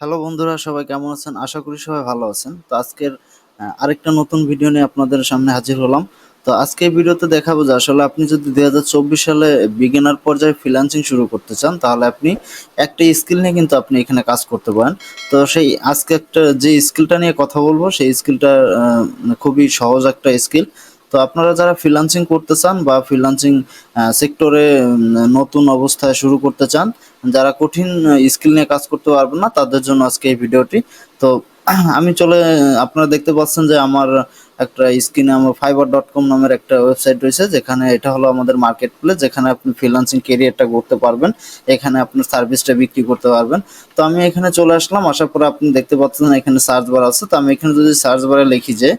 Hello বন্ধুরা, সবাই কেমন আছেন? আশা করি সবাই ভালো আছেন। তো আজকের আরেকটা নতুন ভিডিও নিয়ে আপনাদের সামনে হাজির হলাম। তো আজকে ভিডিওতে দেখাবো যে আসলে আপনি যদি দুই হাজার চব্বিশ সালে বিগিনার পর্যায়ে ফ্রিল্যান্সিং শুরু করতে চান, তাহলে আপনি একটা স্কিল নিয়ে কিন্তু আপনি এখানে কাজ করতে পারেন। তো সেই আজকে একটা যে স্কিলটা নিয়ে কথা বলব, সেই স্কিলটা খুবই সহজ একটা স্কিল তো আপনারা যারা ফ্রিল্যান্সিং করতে চান বা ফ্রিল্যান্সিং সেক্টরে নতুন অবস্থায় শুরু করতে চান যারা কঠিন স্কিল নিয়ে কাজ করতে পারবেন না, তাদের জন্য আজকে এই ভিডিওটি। তো, আমি চলে, আপনারা দেখতে পাচ্ছেন যে আমার একটা স্ক্রিনে আমার ফাইবার ডট কম নামের একটা ওয়েবসাইট রয়েছে, যেখানে এটা হলো আমাদের মার্কেট প্লেস যেখানে আপনি ফ্রিল্যান্সিং কেরিয়ারটা করতে পারবেন, এখানে আপনার সার্ভিসটা বিক্রি করতে পারবেন। তো আমি এখানে চলে আসলাম আসার পরে আপনি দেখতে পাচ্ছেন এখানে সার্চ বার আছে। তো আমি এখানে যদি সার্চ বারে লিখি যে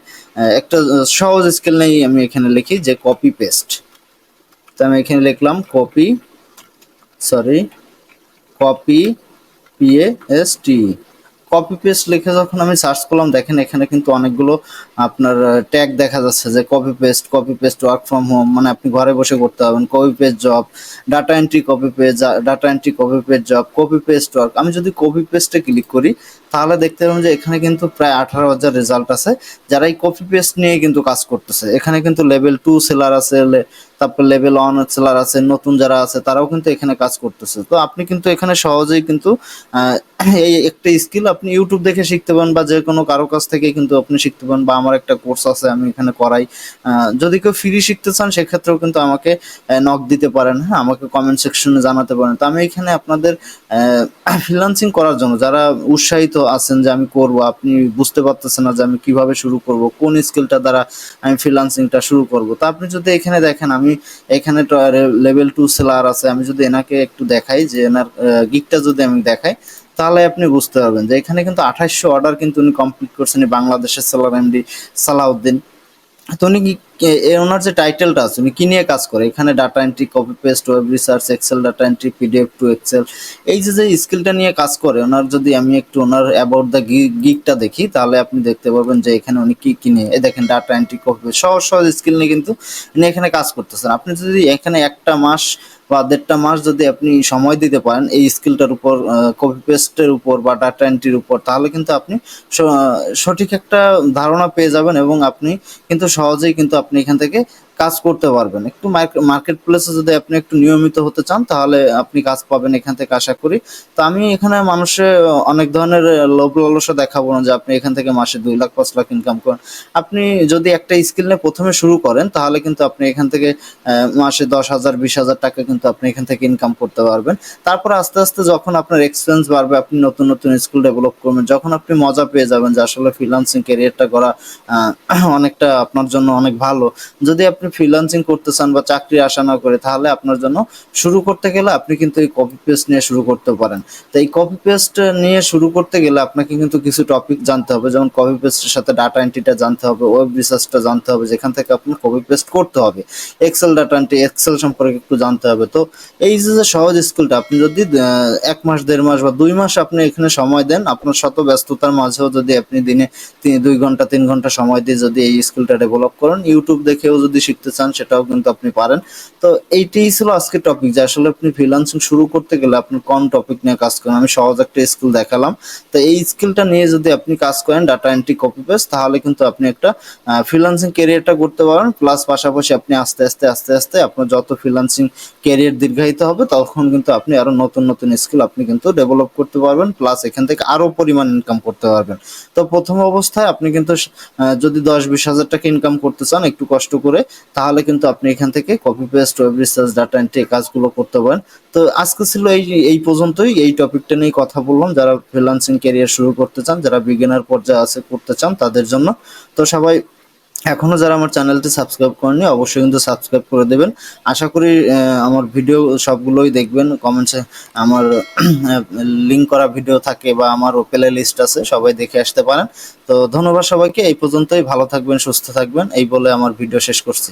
একটা সহজ স্কিল নেই আমি এখানে লিখি যে কপি পেস্ট তো আমি এখানে লিখলাম copy sorry copy PST copy paste লিখে যখন আমি সার্চ করলাম, দেখেন এখানে কিন্তু অনেকগুলো আপনার ট্যাগ দেখা যাচ্ছে যে copy paste copy paste work from home মানে আপনি ঘরে বসে করতে পারবেন। Copy paste job data entry copy paste data entry copy paste job copy paste work আমি যদি কপি পেস্টে ক্লিক করি তাহলে দেখতে পাবেন যে এখানে কিন্তু প্রায় আঠারো হাজার রেজাল্ট আছে। যারা এই কপি পেস্ট নিয়ে কিন্তু কাজ করতেছে, এখানে কিন্তু লেভেল টু সেলার আছে তারপর লেভেল ওয়ান সেলার আছে, নতুন যারা আছে তারাও কিন্তু এখানে কাজ করতেছে। তো আপনি কিন্তু এখানে সহজেই কিন্তু এই একটা স্কিল আপনি ইউটিউব দেখে শিখতে পারেন বা যে কোনো কারও কাছ থেকে কিন্তু আপনি শিখতে পারেন বা আমার একটা কোর্স আছে, আমি এখানে করাই। যদি কেউ ফ্রি শিখতে চান সেক্ষেত্রেও কিন্তু আমাকে নক দিতে পারেন হ্যাঁ আমাকে কমেন্ট সেকশনে জানাতে পারেন। তো আমি এখানে আপনাদের ফ্রিল্যান্সিং করার জন্য যারা উৎসাহিত আছেন যে আমি করব, আপনি বুঝতে পারতেছেন না যে আমি কীভাবে শুরু করব, কোন স্কিলটা দ্বারা আমি ফ্রিলান্সিংটা শুরু করব। তা আপনি যদি এখানে দেখেন, আমি এখানে লেভেল টু সেলার আছে, আমি যদি এনাকে একটু দেখাই যে এনার গিকটা যদি আমি দেখাই, তাহলে আপনি বুঝতে পারবেন যে এখানে কিন্তু আঠাশশো অর্ডার কিন্তু উনি কমপ্লিট করছেন বাংলাদেশের সেলার এমডি সালাউদ্দিন। তো উনি ওনার যে টাইটেলটা আছে, উনি কি নিয়ে কাজ করে? এখানে data entry copy paste web research excel data entry PDF to excel এই যে যে স্কিলটা নিয়ে কাজ করে, ওনার যদি আমি একটু ওনার অ্যাবাউট দ্য গিকটা দেখি, তাহলে আপনি দেখতে পাবেন যে এখানে উনি কি কি নিয়ে দেখেন ডাটা এন্ট্রি কপি সহজ সহজ স্কিল নিয়ে কিন্তু উনি এখানে কাজ করতেছেন। আপনি যদি এখানে একটা মাস বা দেড়টা মাস যদি আপনি সময় দিতে পারেন এই স্কিলটার উপর কপি পেস্টের উপর বা ডাটা এন্ট্রির উপর, তাহলে কিন্তু আপনি সঠিক একটা ধারণা পেয়ে যাবেন এবং আপনি কিন্তু সহজেই কিন্তু আপনি এখান থেকে কাজ করতে পারবেন। একটু মার্কেট প্লেসে যদি আপনি একটু নিয়মিত হতে চান, তাহলে আপনি কাজ পাবেন এখান থেকে আশা করি। তো আমি এখানে মানুষে অনেক ধরনের লোভ লালসা দেখাবো না যে আপনি এখান থেকে মাসে দুই লাখ, পাঁচ লাখ ইনকাম করেন। আপনি যদি একটা স্কিল নিয়ে প্রথমে শুরু করেন, তাহলে কিন্তু আপনি এখান থেকে মাসে দশ হাজার, বিশ হাজার টাকা কিন্তু আপনি এখান থেকে ইনকাম করতে পারবেন। তারপর আস্তে আস্তে যখন আপনার এক্সপিরিয়েন্স বাড়বে, আপনি নতুন নতুন স্কিল ডেভেলপ করবেন, যখন আপনি মজা পেয়ে যাবেন যে আসলে ফ্রিল্যান্সিং ক্যারিয়ারটা করা অনেকটা আপনার জন্য অনেক ভালো। যদি আপনি ফ্রিল্যান্সিং করতে চান বা চাকরি আশা না করে, তাহলে আপনার জন্য শুরু করতে গেলে আপনি কিন্তু এই কপি পেস্ট নিয়ে শুরু করতে পারেন। তো এই কপি পেস্ট নিয়ে শুরু করতে গেলে আপনাকে কিন্তু কিছু টপিক জানতে হবে, যেমন কপি পেস্টের সাথে ডাটা এন্ট্রিটা জানতে হবে ওয়েব রিসার্চটা জানতে হবে, যেখান থেকে আপনার কপি পেস্ট করতে হবে। এক্সেল ডাটা এন্ট্রি এক্সেল সম্পর্কে একটু জানতে হবে। তো এই যে সহজ স্কিলটা, আপনি যদি এক মাস, দেড় মাস বা দুই মাস আপনি এখানে সময় দেন, আপনার শত ব্যস্ততার মাঝেও যদি আপনি দিনে দুই ঘণ্টা, তিন ঘণ্টা সময় দিয়ে যদি এই স্কিলটা ডেভেলপ করেন ইউটিউব দেখেও যদি শিখতে চান, সেটাও কিন্তু আপনি পারেন। তো এইটাই ছিল আজকের টপিক যে আসলে আপনি ফ্রিল্যান্সিং শুরু করতে গেলে আপনি কোন টপিক নিয়ে কাজ করেন? আমি সহজ একটা স্কিল দেখালাম। তো এই স্কিলটা নিয়ে যদি আপনি কাজ করেন ডাটা এন্ট্রি কপি পেস্ট তাহলে কিন্তু আপনি একটা ফ্রিল্যান্সিং ক্যারিয়ারটা করতে পারেন। প্লাস পাশাপাশি আপনি আস্তে আস্তে আস্তে আস্তে আপনার যত ফ্রিল্যান্সিং ক্যারিয়ার দীর্ঘায়িত হবে, তখন কিন্তু আপনি আরও নতুন নতুন স্কিল আপনি কিন্তু ডেভেলপ করতে পারবেন। প্লাস এখান থেকে আরও পরিমাণ ইনকাম করতে পারবেন। তো প্রথম অবস্থায় আপনি কিন্তু যদি দশ, বিশ হাজার টাকা ইনকাম করতে চান, একটু কষ্ট করে তাহলে কিন্তু আপনি এখান থেকে copy paste web research data entry কাজগুলো করতে পারেন। তো আজকে ছিল এই এই পর্যন্তই। এই টপিকটা নিয়ে কথা বললাম। যারা ফ্রিল্যান্সিং ক্যারিয়ার শুরু করতে চান, যারা বিগিনার পর্যায়ে আছে, করতে চান তাদের জন্য। তো সবাই এখনও যারা আমার চ্যানেলটি সাবস্ক্রাইব করেনি অবশ্যই কিন্তু সাবস্ক্রাইব করে দেবেন। আশা করি আমার ভিডিও সবগুলোই দেখবেন। কমেন্টসে আমার লিঙ্ক করা ভিডিও থাকে বা আমার প্লে লিস্ট আছে, সবাই দেখে আসতে পারেন। তো ধন্যবাদ সবাইকে। এই পর্যন্তই। ভালো থাকবেন, সুস্থ থাকবেন। এই বলে আমার ভিডিও শেষ করছি।